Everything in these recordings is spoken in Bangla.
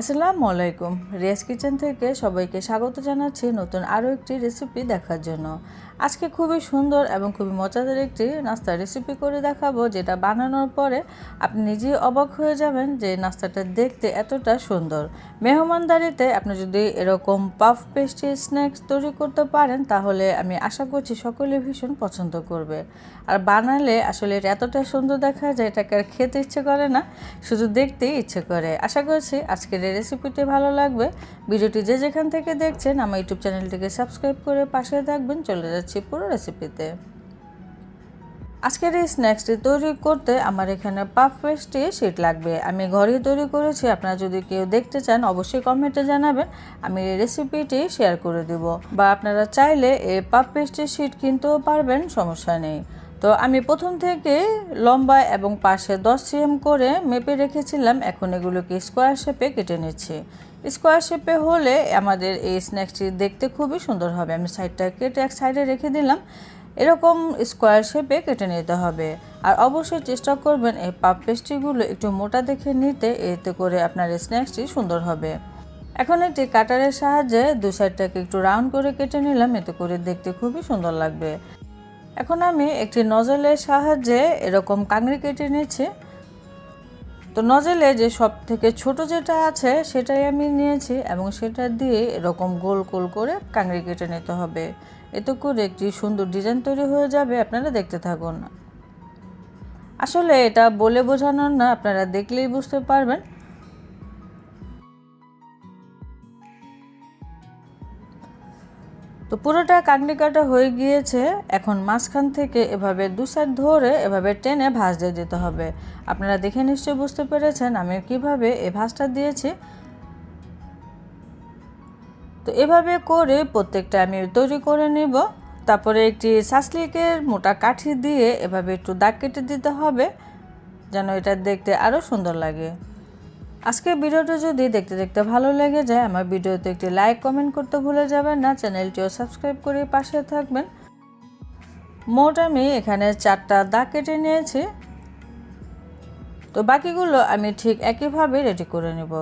আসসালামু আলাইকুম। রেস কিচেন থেকে সবাইকে স্বাগত জানাচ্ছি নতুন আরও একটি রেসিপি দেখার জন্য। আজকে খুবই সুন্দর এবং খুবই মজাদার একটি নাস্তার রেসিপি করে দেখাবো, যেটা বানানোর পরে আপনি নিজেই অবাক হয়ে যাবেন যে নাস্তাটা দেখতে এতটা সুন্দর। মেহমানদারিতে আপনি যদি এরকম পাফ পেস্ট্রি স্ন্যাক্স তৈরি করতে পারেন, তাহলে আমি আশা করছি সকলে ভীষণ পছন্দ করবে। আর বানালে আসলে এটা এতটা সুন্দর দেখা যায়, এটাকে আর খেতে ইচ্ছে করে না, শুধু দেখতেই ইচ্ছে করে। আশা করছি আজকের এই রেসিপিটি ভালো লাগবে। ভিডিওটি যে যেখান থেকে দেখছেন, আমার ইউটিউব চ্যানেলটিকে সাবস্ক্রাইব করে পাশে থাকবেন। চলে যাচ্ছি পুরো রেসিপিতে আজকের এই স্ন্যাক্সটি তৈরি করতে আমার এখানে পাফ পেস্ট্রি শিট লাগবে। আমি ঘরেই তৈরি করেছি, আপনারা যদি কেউ দেখতে চান, অবশ্যই কমেন্টে জানাবেন, আমি এই রেসিপিটি শেয়ার করে দেব। বা আপনারা চাইলে এই পাফ পেস্ট্রি শিট কিনতেও পারবেন, সমস্যা নেই। তো আমি প্রথম থেকে লম্বা এবং পাশে দশ সিএম করে মেপে রেখেছিলাম। এখন এগুলোকে স্কোয়ার শেপে কেটে নিচ্ছি। স্কোয়ার শেপে হলে আমাদের এই স্ন্যাক্সটি দেখতে খুবই সুন্দর হবে। আমি সাইডটা কেটে এক সাইডে রেখে দিলাম। এরকম স্কোয়ার শেপে কেটে নিতে হবে। আর অবশ্যই চেষ্টা করবেন এই পাপ পেস্ট্রিগুলো একটু মোটা দেখে নিতে। এতে করে আপনার স্ন্যাক্সটি সুন্দর হবে। এখন একটি কাটারের সাহায্যে দু সাইডটাকে একটু রাউন্ড করে কেটে নিলাম। এতে করে দেখতে খুবই সুন্দর লাগবে। এখন আমি একটি নজলের সাহায্যে এরকম কাংড়ি কেটে নিয়েছি। তো নজলে যে সব থেকে ছোট যেটা আছে, সেটাই আমি নিয়েছি এবং সেটা দিয়ে এরকম গোল গোল করে কাংড়ি কেটে নিতে হবে। এতে করে একটি সুন্দর ডিজাইন তৈরি হয়ে যাবে। আপনারা দেখতে থাকুন। আসলে এটা বলে বোঝানোর না, আপনারা দেখলেই বুঝতে পারবেন। তো পুরোটা কাকনি কাটা হয়ে গিয়েছে। এখন মাঝখান থেকে এভাবে দু সাইড ধরে এভাবে টেনে ভাঁজ দিয়ে দিতে হবে। আপনারা দেখে নিশ্চয়ই বুঝতে পেরেছেন আমি কীভাবে এই ভাঁজটা দিয়েছি। তো এভাবে করে প্রত্যেকটা আমি তৈরি করে নিব। তারপরে একটি সাসলিকের মোটা কাঠি দিয়ে এভাবে একটু দাগ কেটে দিতে হবে, যেন এটা দেখতে আরও সুন্দর লাগে। আজকের ভিডিওটা যদি দেখতে দেখতে ভালো লেগে যায়, আমার ভিডিওতে একটি লাইক কমেন্ট করতে ভুলে যাবেন না। চ্যানেলটিও সাবস্ক্রাইব করে পাশে থাকবেন। মোট আমি এখানে চারটা দাগ কেটে নিয়েছি। তো বাকিগুলো আমি ঠিক একইভাবে রেডি করে নেব।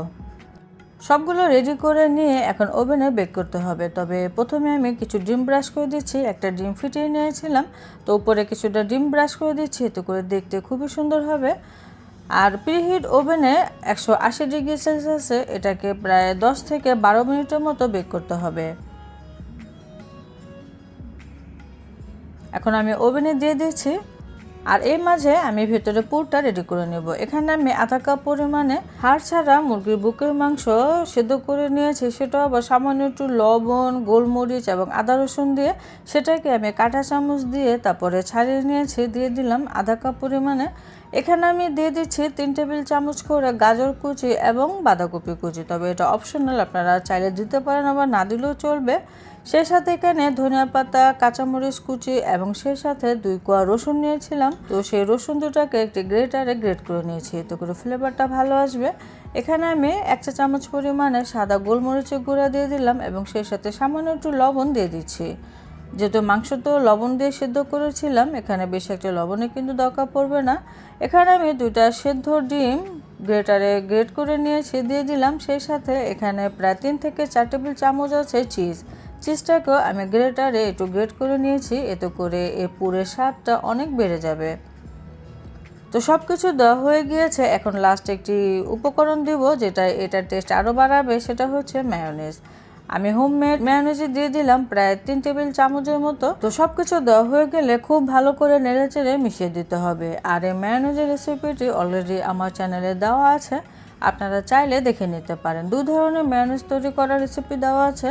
সবগুলো রেডি করে নিয়ে এখন ওভেনে বেক করতে হবে। তবে প্রথমে আমি কিছু ডিম ব্রাশ করে দিচ্ছি। একটা ডিম ফিটিয়ে নিয়েছিলাম। তো উপরে কিছুটা ডিম ব্রাশ করে দিচ্ছি। এতে করে দেখতে খুবই সুন্দর হবে। আর প্রিহিট ওভেনে একশো আশি ডিগ্রি সেলসিয়াসে এটাকে প্রায় দশ থেকে বারো মিনিটের মতো বেক করতে হবে। এখন আমি ওভেনে দিয়ে দিচ্ছি। আর এই মাঝে আমি ভেতরে পুরটা রেডি করে নেব। এখানে আমি আধা কাপ পরিমাণে হাড় ছাড়া মুরগির বুকের মাংস সেদ্ধ করে নিয়েছি। সেটা আবার সামান্য একটু লবণ, গোলমরিচ এবং আদা রসুন দিয়ে সেটাকে আমি কাঁটা চামচ দিয়ে তারপরে ছাড়িয়ে নিয়েছি। দিয়ে দিলাম আধা কাপ পরিমাণে। এখানে আমি দিয়ে দিচ্ছি তিন টেবিল চামচ করে গাজর কুচি এবং বাঁধাকপি কুচি। তবে এটা অপশনাল আপনারা চাইলে দিতে পারেন, আবার না দিলেও চলবে। সেই সাথে এখানে ধনিয়া পাতা, কাঁচামরিচ কুচি এবং সেই সাথে দুই কোয়া রসুন নিয়েছিলাম। তো সেই রসুন দুটাকে একটি গ্রেটারে গ্রেট করে নিয়েছি। এতে করে ফ্লেভারটা ভালো আসবে। এখানে আমি এক চা চামচ পরিমাণে সাদা গোলমরিচের গুঁড়া দিয়ে দিলাম এবং সেই সাথে সামান্য একটু লবণ দিয়ে দিচ্ছি। যেহেতু মাংস তো লবণ দিয়ে সেদ্ধ করেছিলাম, এখানে বেশি একটা লবণে কিন্তু দরকার পড়বে না। এখানে আমি দুইটা সেদ্ধ ডিম গ্রেটারে গ্রেট করে নিয়ে নিয়েছি, দিয়ে দিলাম। সেই সাথে এখানে প্রায় তিন থেকে চার টেবিল চামচ আছে চিজ। চিজটাকেও আমি গ্রেটারে একটু গ্রেট করে নিয়েছি, এতে করে এ পুরের স্বাদটা অনেক বেড়ে যাবে। তো সব কিছু দেওয়া হয়ে গিয়েছে, এখন লাস্ট একটি উপকরণ দিব, যেটা এটার টেস্ট আরও বাড়াবে, সেটা হচ্ছে ম্যায়োনেজ আমি হোমমেড ম্যায়োনেজে দিয়ে দিলাম, প্রায় তিন টেবিল চামচের মতো। তো সব কিছু দেওয়া হয়ে গেলে খুব ভালো করে নেড়ে চেড়ে মিশিয়ে দিতে হবে। আর এই ম্যায়োনেজের রেসিপিটি অলরেডি আমার চ্যানেলে দেওয়া আছে, আপনারা চাইলে দেখে নিতে পারেন। দু ধরনের ম্যায়োনেজ তৈরি করার রেসিপি দেওয়া আছে।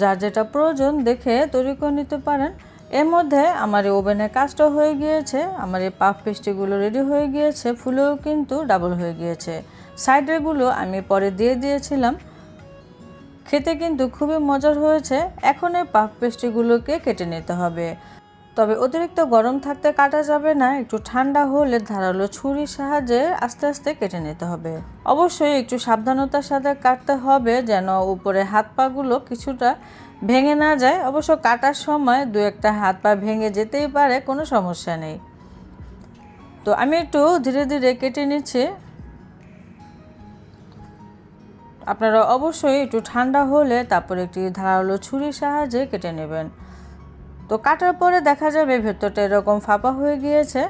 যার যেটা প্রয়োজন দেখে তৈরি করে নিতে পারেন। এর মধ্যে আমার এই ওভেনের কাজটা হয়ে গিয়েছে, আমার এই পাফ পেস্ট্রিগুলো রেডি হয়ে গিয়েছে, ফুলেও কিন্তু ডাবল হয়ে গিয়েছে। সাইডেরগুলো আমি পরে দিয়ে দিয়েছিলাম। খেতে কিন্তু খুবই মজার হয়েছে। এখন এই পাফ পেস্ট্রিগুলোকে কেটে নিতে হবে। তবে অতিরিক্ত গরম থাকতে কাটা যাবে না, একটু ঠান্ডা হলে ধারালো ছুরির সাহায্যে আস্তে আস্তে কেটে নিতে হবে। অবশ্যই একটু সাবধানতার সাথে কাটতে হবে যেন উপরে হাত পাগুলো কিছুটা ভেঙে না যায়। অবশ্য কাটার সময় দু একটা হাত পা ভেঙে যেতেই পারে, কোনো সমস্যা নেই। তো আমি একটু ধীরে ধীরে কেটে নিচ্ছি। আপনারা অবশ্যই একটু ঠান্ডা হলে তারপরে একটি ধারালো ছুরির সাহায্যে কেটে নেবেন। তো কাটার পরে দেখা যাবে ভেতরটা এরকম ফাঁপা হয়ে গিয়েছে।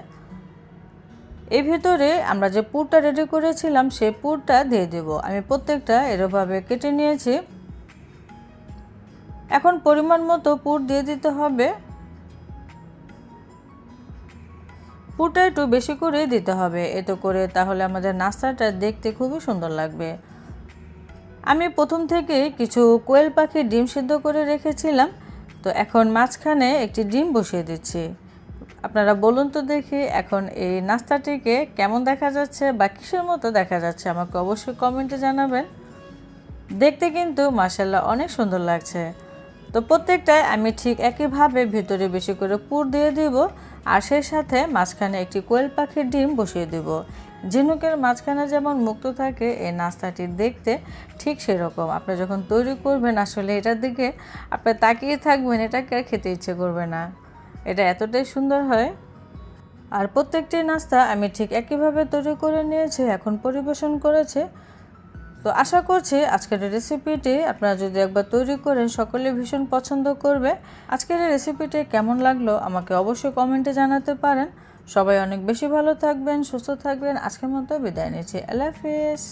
এর ভেতরে আমরা যে পুরটা রেডি করেছিলাম, সেই পুরটা দিয়ে দেব। আমি প্রত্যেকটা এরভাবে কেটে নিয়েছি। এখন পরিমাণ মতো পুর দিয়ে দিতে হবে। পুরটা একটু বেশি করে দিতে হবে। এতে করে তাহলে আমাদের নাস্তাটা দেখতে খুবই সুন্দর লাগবে। আমি প্রথম থেকে কিছু কোয়েল পাখির ডিম সিদ্ধ করে রেখেছিলাম। তো এখন মাঝখানে একটি ডিম বসিয়ে দিচ্ছি। আপনারা বলুন তো দেখি এখন এই নাস্তাটিকে কেমন দেখা যাচ্ছে বা কিসের মতো দেখা যাচ্ছে আমাকে অবশ্যই কমেন্টে জানাবেন। দেখতে কিন্তু মাসাল্লাহ অনেক সুন্দর লাগছে। তো প্রত্যেকটায় আমি ঠিক একইভাবে ভিতরে বেশি করে পুর দিয়ে দিব আর সেই সাথে মাঝখানে একটি কোয়েল পাখির ডিম বসিয়ে দিব। ঝিনুকের মাঝখানে যেমন মুক্ত থাকে এই নাস্তাটি দেখতে ঠিক সেরকম। আপনি যখন তৈরি করবেন আসলে এটার দিকে আপনি তাকিয়ে থাকবেন, এটাকে আর খেতে ইচ্ছে করবে না। এটা এতটাই সুন্দর হয়। আর প্রত্যেকটি নাস্তা আমি ঠিক একইভাবে তৈরি করে নিয়েছি, এখন পরিবেশন করেছে। তো আশা করছি আজকের রেসিপিটি আপনারা যদি একবার তৈরি করেন, সকলে ভীষণ পছন্দ করবে। আজকের রেসিপিটি কেমন লাগল আমাকে অবশ্যই কমেন্টে জানাতে পারেন। সবাই অনেক বেশি ভালো থাকবেন, সুস্থ থাকবেন। আজকের মতো বিদায় নিচ্ছি। আল্লাহ হাফিজ।